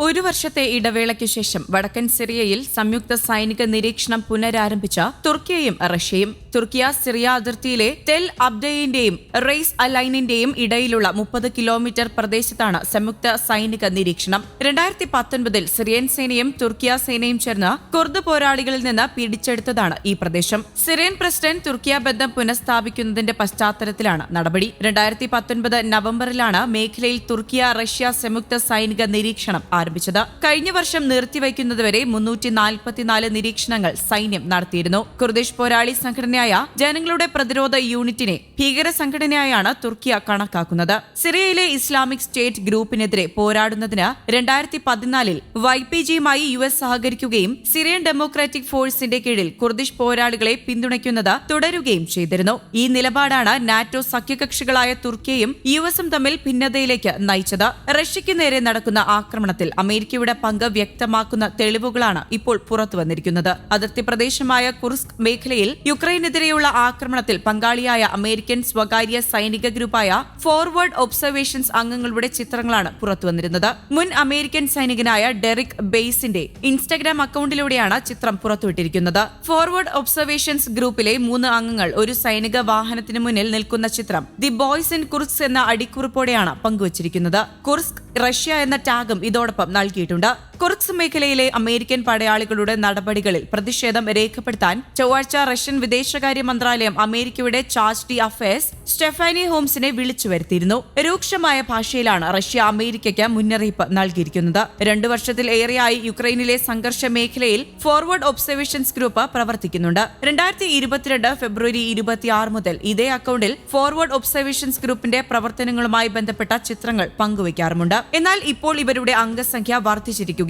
ഒരു വർഷത്തെ ഇടവേളയ്ക്ക് ശേഷം വടക്കൻ സിറിയയിൽ സംയുക്ത സൈനിക നിരീക്ഷണം പുനരാരംഭിച്ച തുർക്കിയയും റഷ്യയും തുർക്കിയ സിറിയ അതിർത്തിയിലെ തെൽ അബ്ദയിന്റെയും റെയ്സ് അലൈനിന്റെയും ഇടയിലുള്ള മുപ്പത് കിലോമീറ്റർ പ്രദേശത്താണ് സംയുക്ത സൈനിക നിരീക്ഷണം. രണ്ടായിരത്തി പത്തൊൻപതിൽ സിറിയൻ സേനയും തുർക്കിയ സേനയും ചേർന്ന് കുർദ് പോരാളികളിൽ നിന്ന് പിടിച്ചെടുത്തതാണ് ഈ പ്രദേശം. സിറിയൻ പ്രസിഡന്റ് തുർക്കിയ ബന്ധം പുനഃസ്ഥാപിക്കുന്നതിന്റെ പശ്ചാത്തലത്തിലാണ് നടപടി. രണ്ടായിരത്തി പത്തൊൻപത് നവംബറിലാണ് മേഖലയിൽ തുർക്കിയ റഷ്യ സംയുക്ത സൈനിക നിരീക്ഷണം ആരംഭിച്ചത്. കഴിഞ്ഞ വർഷം നിർത്തിവയ്ക്കുന്നതുവരെ മുന്നൂറ്റി നാൽപ്പത്തിനാല് നിരീക്ഷണങ്ങൾ സൈന്യം നടത്തിയിരുന്നു. കുർദിഷ് പോരാളി സംഘടനയായ ജനങ്ങളുടെ പ്രതിരോധ യൂണിറ്റിനെ ഭീകര സംഘടനയായാണ് തുർക്കിയ കണക്കാക്കുന്നത്. സിറിയയിലെ ഇസ്ലാമിക് സ്റ്റേറ്റ് ഗ്രൂപ്പിനെതിരെ പോരാടുന്നതിന് രണ്ടായിരത്തി പതിനാലിൽ വൈ പി ജിയുമായി യു എസ് സഹകരിക്കുകയും സിറിയൻ ഡെമോക്രാറ്റിക് ഫോഴ്സിന്റെ കീഴിൽ കുർദിഷ് പോരാളികളെ പിന്തുണയ്ക്കുന്നത് തുടരുകയും ചെയ്തിരുന്നു. ഈ നിലപാടാണ് നാറ്റോ സഖ്യകക്ഷികളായ തുർക്കിയയും യു എസും തമ്മിൽ ഭിന്നതയിലേക്ക് നയിച്ചത്. റഷ്യയ്ക്ക് നേരെ നടക്കുന്ന ആക്രമണത്തിൽ അമേരിക്കയുടെ പങ്ക് വ്യക്തമാക്കുന്ന തെളിവുകളാണ് ഇപ്പോൾ പുറത്തുവന്നിരിക്കുന്നത്. അതിർത്തി പ്രദേശമായ കുർസ്ക് മേഖലയിൽ യുക്രൈനെതിരെയുള്ള ആക്രമണത്തിൽ പങ്കാളിയായ അമേരിക്കൻ സ്വകാര്യ സൈനിക ഗ്രൂപ്പായ ഫോർവേഡ് ഒബ്സർവേഷൻസ് അംഗങ്ങളുടെ ചിത്രങ്ങളാണ് പുറത്തുവന്നിരുന്നത്. മുൻ അമേരിക്കൻ സൈനികനായ ഡെറിക് ബെയ്സിന്റെ ഇൻസ്റ്റഗ്രാം അക്കൗണ്ടിലൂടെയാണ് ചിത്രം പുറത്തുവിട്ടിരിക്കുന്നത്. ഫോർവേഡ് ഒബ്സർവേഷൻസ് ഗ്രൂപ്പിലെ മൂന്ന് അംഗങ്ങൾ ഒരു സൈനിക വാഹനത്തിന് മുന്നിൽ നിൽക്കുന്ന ചിത്രം ദി ബോയ്സ് ഇൻ കുർസ് എന്ന അടിക്കുറിപ്പോടെയാണ് പങ്കുവച്ചിരിക്കുന്നത്. കുർസ്ക് റഷ്യ എന്ന ടാഗും ഇതോടൊപ്പം നൽകിയിട്ടുണ്ട്. കുർക്സ് മേഖലയിലെ അമേരിക്കൻ പടയാളികളുടെ നടപടികളിൽ പ്രതിഷേധം രേഖപ്പെടുത്താൻ ചൊവ്വാഴ്ച റഷ്യൻ വിദേശകാര്യ മന്ത്രാലയം അമേരിക്കയുടെ ചാർജ് ഡി അഫയേഴ്സ് സ്റ്റെഫാനി ഹോംസിനെ വിളിച്ചു വരുത്തിയിരുന്നു. രൂക്ഷമായ ഭാഷയിലാണ് റഷ്യ അമേരിക്കയ്ക്ക് മുന്നറിയിപ്പ് നൽകിയിരിക്കുന്നത്. രണ്ടു വർഷത്തിൽ ഏറെയായി യുക്രൈനിലെ സംഘർഷ മേഖലയിൽ ഫോർവേഡ് ഒബ്സർവേഷൻസ് ഗ്രൂപ്പ് പ്രവർത്തിക്കുന്നുണ്ട്. രണ്ടായിരത്തി ഇരുപത്തിരണ്ട് ഫെബ്രുവരി ഇരുപത്തിയാറ് മുതൽ ഇതേ അക്കൗണ്ടിൽ ഫോർവേഡ് ഒബ്സർവേഷൻസ് ഗ്രൂപ്പിന്റെ പ്രവർത്തനങ്ങളുമായി ബന്ധപ്പെട്ട ചിത്രങ്ങൾ പങ്കുവയ്ക്കാറുമുണ്ട്. എന്നാൽ ഇപ്പോൾ ഇവരുടെ അംഗസംഖ്യ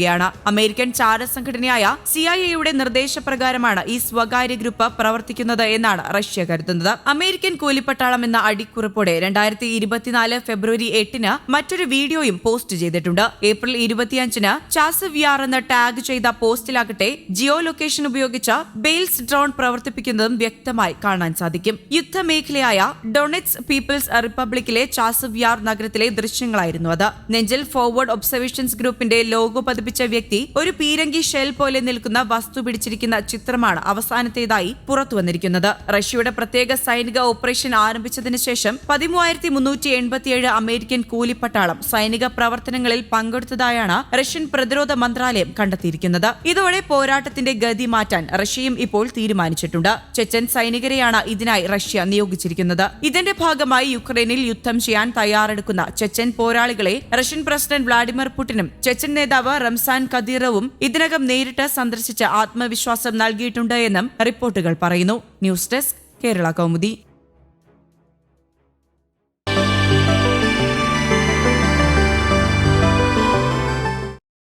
വർദ്ധിച്ചിരിക്കുകയാണ് അമേരിക്കൻ ചാര സംഘടനയായ സി ഐ എയുടെ നിർദ്ദേശപ്രകാരമാണ് ഈ സ്വകാര്യ ഗ്രൂപ്പ് പ്രവർത്തിക്കുന്നത് എന്നാണ് റഷ്യ കരുതുന്നത്. അമേരിക്കൻ കൂലിപ്പട്ടാളം എന്ന അടിക്കുറിപ്പോടെ രണ്ടായിരത്തി ഇരുപത്തിനാല് ഫെബ്രുവരി എട്ടിന് മറ്റൊരു വീഡിയോയും പോസ്റ്റ് ചെയ്തിട്ടുണ്ട്. ഏപ്രിൽ ഇരുപത്തിയഞ്ചിന് ചാസവിയാർ എന്ന ടാഗ് ചെയ്ത പോസ്റ്റിലാകട്ടെ ജിയോ ലൊക്കേഷൻ ഉപയോഗിച്ച് ബെയിൽസ് ഡ്രോൺ പ്രവർത്തിപ്പിക്കുന്നതും വ്യക്തമായി കാണാൻ സാധിക്കും. യുദ്ധമേഖലയായ ഡൊണറ്റ്സ് പീപ്പിൾസ് റിപ്പബ്ലിക്കിലെ ചാസവിയാർ നഗരത്തിലെ ദൃശ്യങ്ങളായിരുന്നു അത്. നെഞ്ചിൽ ഫോർവേഡ് ഒബ്സർവേഷൻസ് ഗ്രൂപ്പിന്റെ ലോഗോ പതിപ്പിച്ച വ്യക്തി ഒരു പീരങ്കി ഷെൽ പോലെ നിൽക്കുന്ന വസ്തു പിടിച്ചിരിക്കുന്ന ചിത്രമാണ് അവസാനത്തേതായി പുറത്തു വന്നിരിക്കുന്നത് റഷ്യയുടെ പ്രത്യേക സൈനിക ഓപ്പറേഷൻ ആരംഭിച്ചതിന് ശേഷം പതിമൂവായിരത്തി മുന്നൂറ്റി എൺപത്തിയേഴ് അമേരിക്കൻ കൂലിപ്പട്ടാളം സൈനിക പ്രവർത്തനങ്ങളിൽ പങ്കെടുത്തതായാണ് റഷ്യൻ പ്രതിരോധ മന്ത്രാലയം കണ്ടെത്തിയിരിക്കുന്നത്. ഇതോടെ പോരാട്ടത്തിന്റെ ഗതി മാറ്റാൻ റഷ്യയും ഇപ്പോൾ തീരുമാനിച്ചിട്ടുണ്ട്. ചെച്ചൻ സൈനികരെയാണ് ഇതിനായി റഷ്യ നിയോഗിച്ചിരിക്കുന്നത്. ഇതിന്റെ ഭാഗമായി യുക്രൈനിൽ യുദ്ധം ചെയ്യാൻ തയ്യാറെടുക്കുന്ന ചെച്ചൻ പോരാളികളെ റഷ്യൻ പ്രസിഡന്റ് വ്ളാഡിമിർ പുടിനും ചെച്ചൻ നേതാവ് റംസാൻ കദീറവും ഇതിനകം നേരിട്ട് സന്ദർശിച്ച് ആത്മവിശ്വാസം നൽകിയിട്ടുണ്ട് എന്നും റിപ്പോർട്ടുകൾ പറയുന്നു. News desk Kerala Kaumudi.